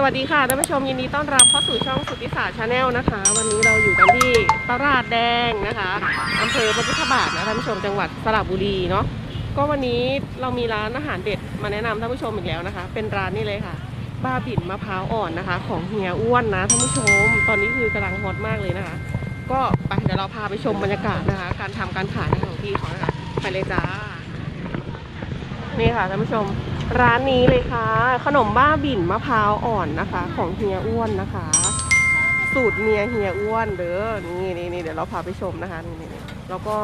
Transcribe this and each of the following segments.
สวัสดีค่ะท่านผู้ชมยินดีต้อนรับเข้าสู่ช่องสุทธิศาสชาแนลนะคะ วันนี้เราอยู่กันที่ตลาดแดงนะคะอำเภอพระพุทธบาทนะท่านผู้ชมจังหวัดสระบุรีเนาะก็วันนี้เรามีร้านอาหารเด็ดมาแนะนำท่านผู้ชมอีกแล้วนะคะ เป็นร้านนี้เลยค่ะ บ้าบิ่นมะพร้าวอ่อนนะคะ ของเฮียอ้วนนะท่านผู้ชม ตอนนี้คือกำลังฮอตมากเลยนะคะ ก็ไปเดี๋ยวเราพาไปชมบรรยากาศนะคะ การทำการขายของพี่เขานะคะไปเลยจ้านี่ค่ะท่านผู้ชม ร้านนี้เลยค่ะ ขนมบ้าบิ่นมะพร้าวอ่อนนะคะ ของเฮียอ้วนนะคะ สูตรเมียเฮียอ้วนเด้อนี่นี่นี่เดี๋ยวเราพาไปชมนะคะนี่นี่แล้วก็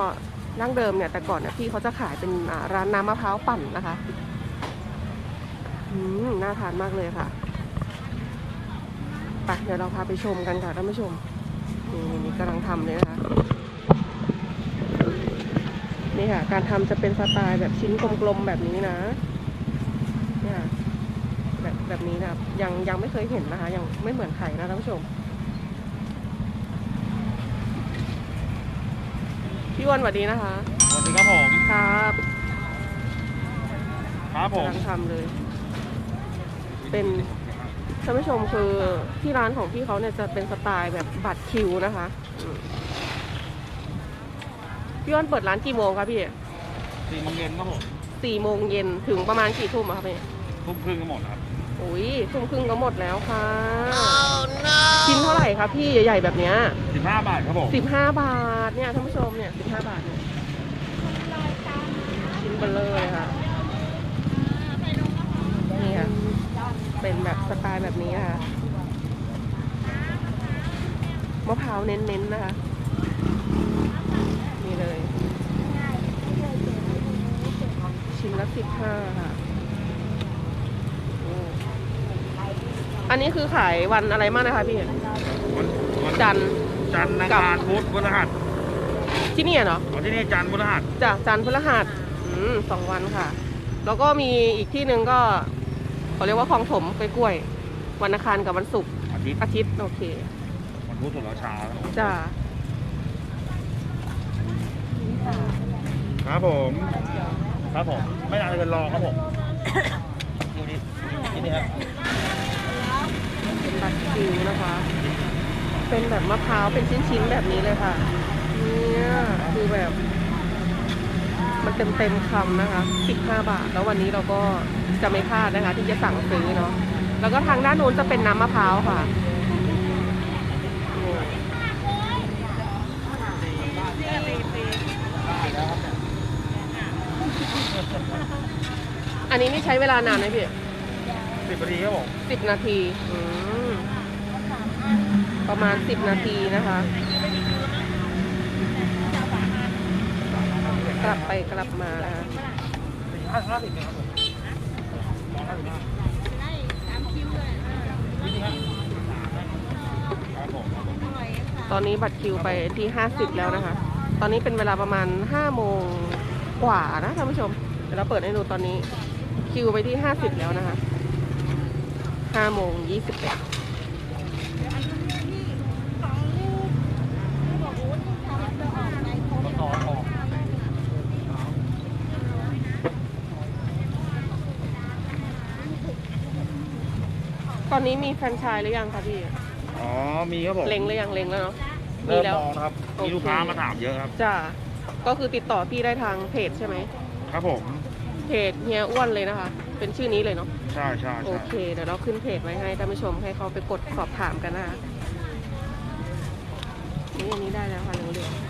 ดั้งเดิมเนี่ยแต่ก่อนเนี่ยพี่เขาจะขายเป็นร้านน้ำมะพร้าวปั่นนะคะอืมน่าทานมากเลยค่ะไปเดี๋ยวเราพาไปชมกันค่ะท่านผู้ชมนี่นี่นี่กำลังทำเลยนะคะนี่ค่ะ การทำจะเป็นสไตล์แบบชิ้นกลมๆแบบนี้นะ แบบแบบนี้นะครับ ยังยังไม่เคยเห็นนะคะ ยังไม่เหมือนไข่นะท่านผู้ชมพี่อ้วันสวัสดีนะคะ สวัสดีครับผมครับครับผมกำลังทำเลย เป็นท่านผู้ชมคือที่ร้านของพี่เขาเนี่ยจะเป็นสไตล์แบบบัตรคิวนะคะอืมพี่อ้วันเปิดร้านกี่โมงคะพี่สี่โมงเย็นครับผมสี่โมงเย็นถึงประมาณกี่ทุ่มอะคะพี่ทุ่มครึ่งก็หมดครับ อุ้ยทุ่มครึ่งก็หมดแล้วค่ะชิ้นเท่าไหร่คะพี่ใหญ่ๆแบบเนี้ยสิบห้าบาทครับผมสิบห้าบาทเนี่ยท่านผู้ชมเนี่ยสิบห้าบาทเนี่ยชิ้นเบลเลอร์เลยค่ะนี่ค่ะเป็นแบบสไตล์แบบนี้ค่ะมะพร้าวเน้นๆนะคะนี่เลย ชิ้นละสิบห้าค่ะอืม อันนี้คือขายวันอะไรมากนะคะพี่ วันวันจันทร์ จันทร์อังกับคารพุธพฤหัสที่นี่เหรอวันที่นี่จันทร์พฤหัสจากจันทร์พฤหัสอืมสองวันค่ะ แล้วก็มีอีกที่หนึ่งก็เขาเรียกว่าคลองถมกล้วยๆวันอังคารกับวันศุกร์อาทิตย์อาทิตย์โอเควันพุธสุรชาครับผมจ้าครับผม ครับผม ไม่นานเกินรอครับผมดูนี่นี่นี่ครับ เป็นบัตรคิวนะคะ เป็นแบบมะพร้าวเป็นชิ้นๆแบบนี้เลยค่ะ เนี่ยคือแบบ มันเต็มๆคำนะคะ 15 บาท แล้ววันนี้เราก็จะไม่พลาดนะคะ ที่จะสั่งซื้อเนาะ แล้วก็ทางด้านโน้นจะเป็นน้ำมะพร้าวค่ะนี่อันนี้นี่ใช้เวลานานไหมพี่สิบนาทีครับผมสิบนาที อืม ประมาณสิบนาทีนะคะ กลับไปกลับมานะคะตอนนี้บัตรคิวไปที่ 50 แล้วนะคะ ตอนนี้เป็นเวลาประมาณ 5 โมงกว่านะท่านผู้ชม เดี๋ยวเราเปิดให้ดูตอนนี้คิวไปที่ 50 แล้วนะคะ5โมง21 ตอนนี้มีแฟรนไชส์หรือยังคะพี่ อ๋อ มีครับผมเล็งหรือยังเล็งแล้วเนาะ มีเริ่มแล้ว มองนะครับ โอเค มีลูกค้ามาถามเยอะครับ จ้าก็คือติดต่อพี่ได้ทางเพจใช่ไหม ครับผม เพจเฮียอ้วนเลยนะคะ เป็นชื่อนี้เลยเนาะ ใช่ใช่โอใช่เค เดี๋ยวเราขึ้นเพจไว้ให้ท่านผู้ชมให้เขาไปกดสอบถามกันนะคะนี่อันนี้ได้แล้วค่ะเหลืองๆ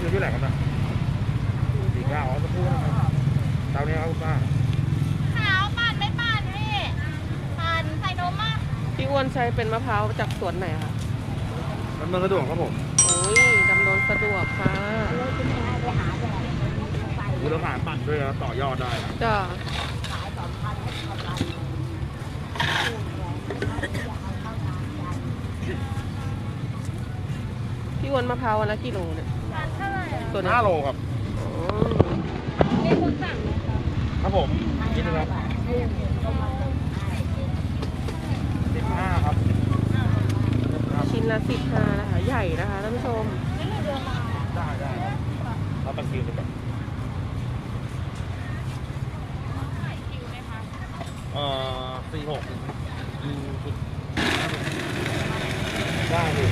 คือที่ไหนครับนะสี่เก้าอ๋อสักครู่นะครับเตาเนี้ยครับคุณป้าขาวปั่นไม่ปั่นพี่ปั่นใส่นมอะพี่อ้วนใช้เป็นมะพร้าวจากสวนไหนคะมันมันสะดวกครับผมโอ้ยดำเนินสะดวกค่ะเลยคุณแม่ไปหาเลยไปดูแล้วผ่านปั่นด้วยนะต่อยอดได้นะจ้าขายสองพันให้กำไรพี่อ้วนมะพร้าววันละกิโลเนี่ยเท่าไหร่อะตัวนี้ห้าโลครับ อ๋อ มีคนสั่งไหม คะครับผมคิดนะครับสิบห้าครับครับชิ้นละสิบห้านะคะ ใหญ่นะคะท่านผู้ชม ได้ได้ครับรับประคิวไปก่อนเอ่อสี่หกยูจุดได้เลย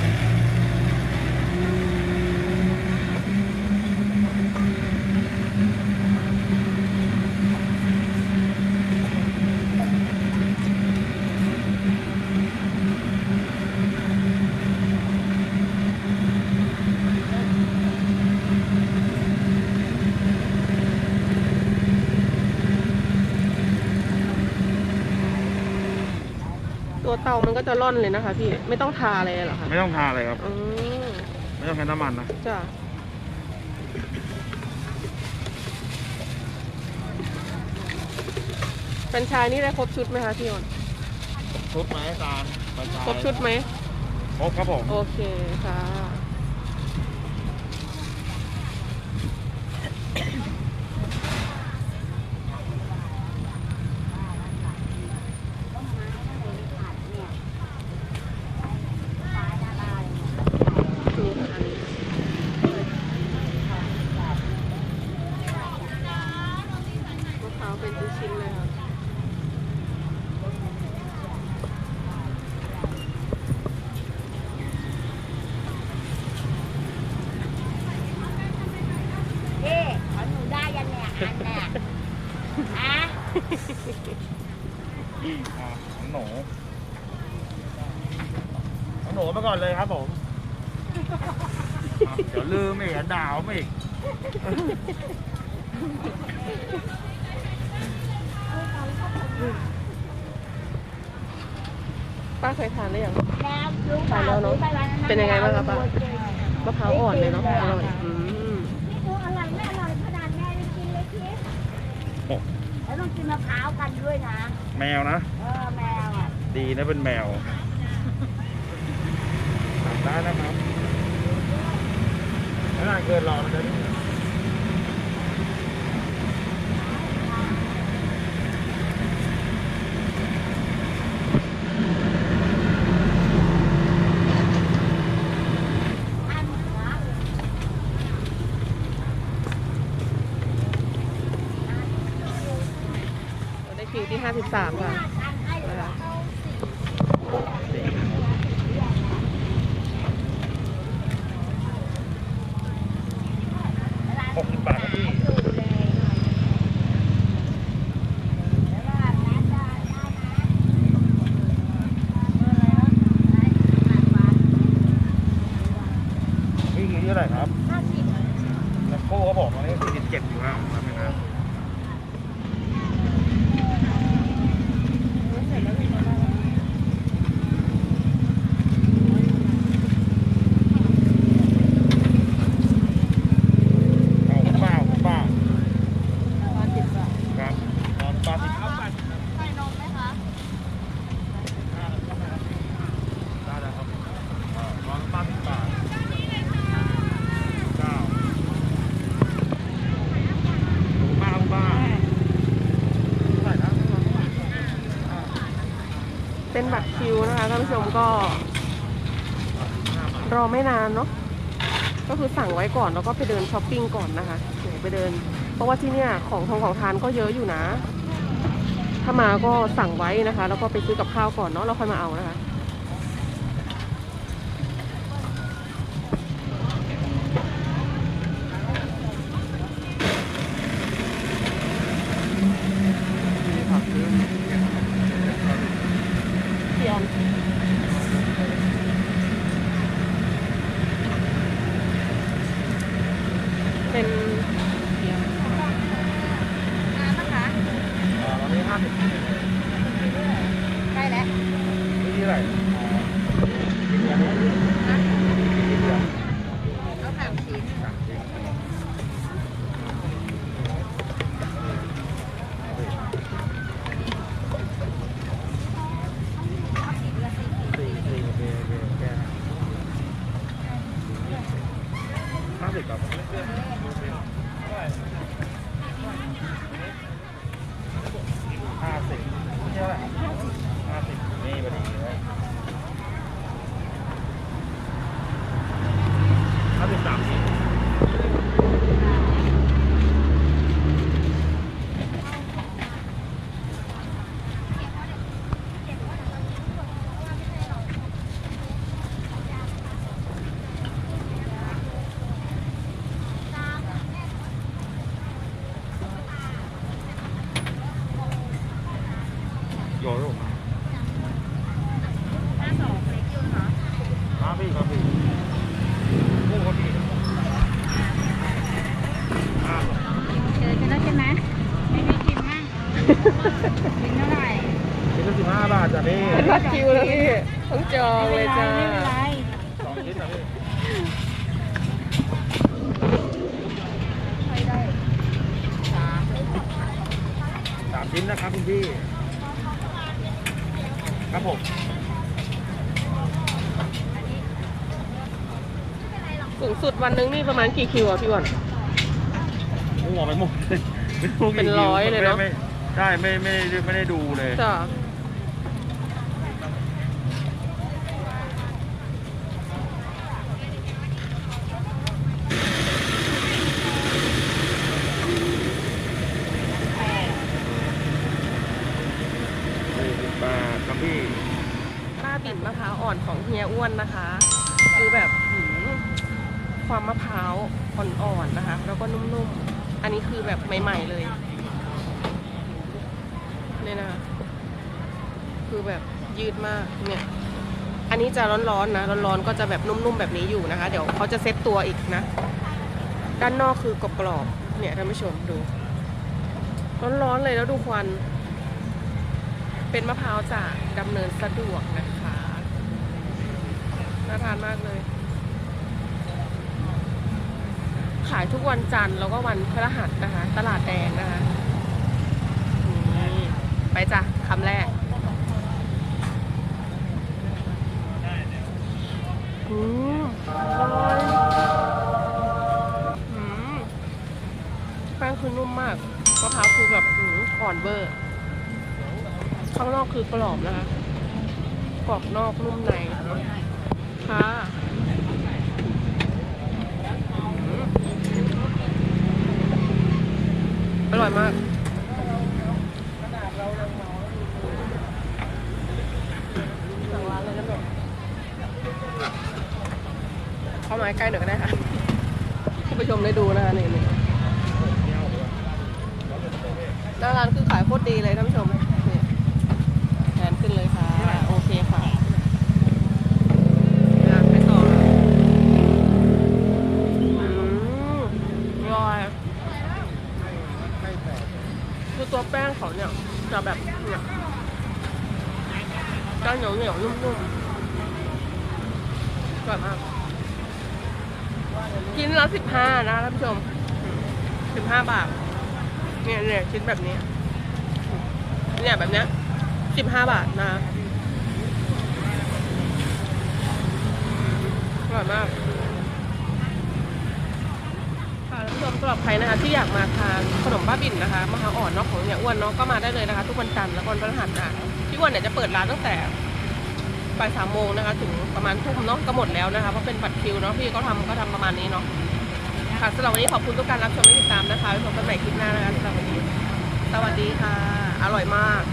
ตัวเตามันก็จะร่อนเลยนะคะ พี่ไม่ต้องทาอะไรเลยเหรอคะไม่ต้องทาอะไรครับ อืมไม่ต้องใช้น้ำมันนะ จ้ะเป็นชายนี่ได้ครบชุดไหมคะพี่อ้วนชุดไหมตาลบรรยายครบชุดไหมครบครับผม โอเคค่ะ นี่ค่ะอันนี้มะพร้าวเป็นชิ้นๆเลยค่ะ เอ๊ะขอหนูได้ยังเนี่ยอันเนี่ยฮะ อ่าของหนูของหนูมาก่อนเลยครับผมอะ เดี๋ยวลืมอีกอะด่าวมาอีกป้าเคยทานได้ยัง แล้วรู้ทานแล้วเนอะเป็นยังไงบ้างครับป้า มะพร้าวอ่อนเลยเนาะอร่อยอืมนี่ดูอร่อยไม่อร่อยขนาดแม่ได้กินเลยคิดโอ้แล้วต้องกินมะพร้าวกันด้วยนะ แมวนะ เออแมวอะ ดีนะเป็นแมวสั่งได้นะครับ ไม่นานเกินรอนะจ๊ะนี่ อันหัว เราได้คิวที่ 53 ค่ะ อันให้เลย นะคะ หกสิบบาทครับพี่ ดูเลยแล้วก็แม่ได้ได้นะเออได้สิบบาท พี่คิวที่เท่าไหร่ครับ ห้าสิบ แล้วโก้เขาบอกว่านี่สี่สิบเจ็ดอยู่ครับทำไมนะเอาคุณป้าคุณป้า ร้อยสิบบาท ครับนอนป้าสิบ ใส่นมไหมคะ ได้แล้วครับอ่านอนป้าสิบบาทเก้าคุณป้าคุณป้าเท่าไหร่นะ เป็นบัตรคิวนะคะท่านผู้ชมก็ ห้าบาท รอไม่นานเนาะก็คือสั่งไว้ก่อนแล้วก็ไปเดินช้อปปิ้งก่อนนะคะเดี๋ยวไปเดิน เพราะว่าที่เนี่ยของทองของทานก็เยอะอยู่นะ ถ้ามาก็สั่งไว้นะคะ แล้วก็ไปซื้อกับข้าวก่อนเนาะแล้วค่อยมาเอานะคะ ผักซื้อ เทียน สิบครับห้าสิบไม่ใช่เท่าไหร่ห้าสิบนี่พอดีเลยห้าสิบสามสิบ โยนลูก ห้าสองเล็กอยู่เหรอ ครับพี่ครับพี่กู้ครับพี่อ่า เจอกันแล้วใช่ไหมไม่ได้กินมั่งกินเท่าไหร่ ชิ้น ละสิบห้าบาทจ้ะพี่รัดคิวแล้วพี่ต้องจองเลยจ้าสองชิ้นนะพี่สามชิ้นนะครับคุณพี่ ครับผมสูงสุดวันนึงนี่ประมาณกี่คิวอะพี่วันมั่วไปหมดเลยเป็นร้อยเลยเนอะไม่ไม่ใช่ไม่ไม่ได้ไม่ได้ดูเลยจ้า สี่สิบบาทครับพี่ ป้าบิ่นมะพร้าวอ่ อ้วนนะคะ คือแบบความมะพร้าวอ่อนๆนะคะ แล้วก็นุ่มๆ อันนี้คือแบบใหม่ๆเลยเนี่ยนะคะคือแบบยืดมากเนี่ย อันนี้จะร้อนๆนะ ร้อนๆ ก็จะแบบนุ่มๆ แบบนี้อยู่นะคะ เดี๋ยวเขาจะเซ็ตตัวอีกนะ ด้านนอกคือกรอบๆ เนี่ยท่านผู้ชมดู ร้อนๆ เลยแล้วดูควัน เป็นมะพร้าวจากดำเนินสะดวกนะคะ น่าทานมากเลย ขายทุกวันจันทร์แล้วก็วันพฤหัสนะคะ ตลาดแดงนะคะไปจ้ะคำแรกอืมอร่อยอืมแป้งคือนุ่มมากมะพร้าวคือแบบอืมอ่อนเบอร์ ข้างนอกคือกรอบนะคะกรอบนอกนุ่มใน ค่ะอร่อยมากเข้ามาใกล้หน่อยก็ได้ค่ะผู้ชมได้ดูนะคะนี่นี่หน้าร้านคือขายโคตรดีเลยท่านผู้ชมนี่แทนขึ้นเลยค่ะ โอเคค่ะอะไปต่อนะอืมอร่อย คือตัวแป้งเขาเนี่ยจะแบบเนี่ยจะเหนียวเหนียวนุ่มๆอร่อยมากชิ้นละสิบห้านะท่านผู้ชมสิบห้าบาท เนี่ยเนี่ยชิ้นแบบนี้ เนี่ยแบบเนี้ยสิบห้าบาทนะอร่อยมาก ค่ะท่า นผู้ชมสำหรับใครนะคะ ที่อยากมาทานขนมบ้าบินนะคะมะพร้าอ่อนเนาะของเนี่ยอ้วนเนาะก็มาได้เลยนะคะ ทุกวันจันทร์และวันพฤหัสนะพี่อ้วนเนี่ยจะเปิดร้านตั้งแต่บ่ายสามโมงนะคะ ถึงประมาณทุ่มเนาะก็หมดแล้วนะคะเพราะเป็นบัตรคิวเนาะพี่ก็ทำก็ทำประมาณนี้เนาะค่ะสำหรับวันนี้ขอบคุณทุกการรับชมและติดตามนะคะไว้พบกันใหม่คลิปหน้านะคะสำหรับวันนี้ สวัสดีค่ะ อร่อยมาก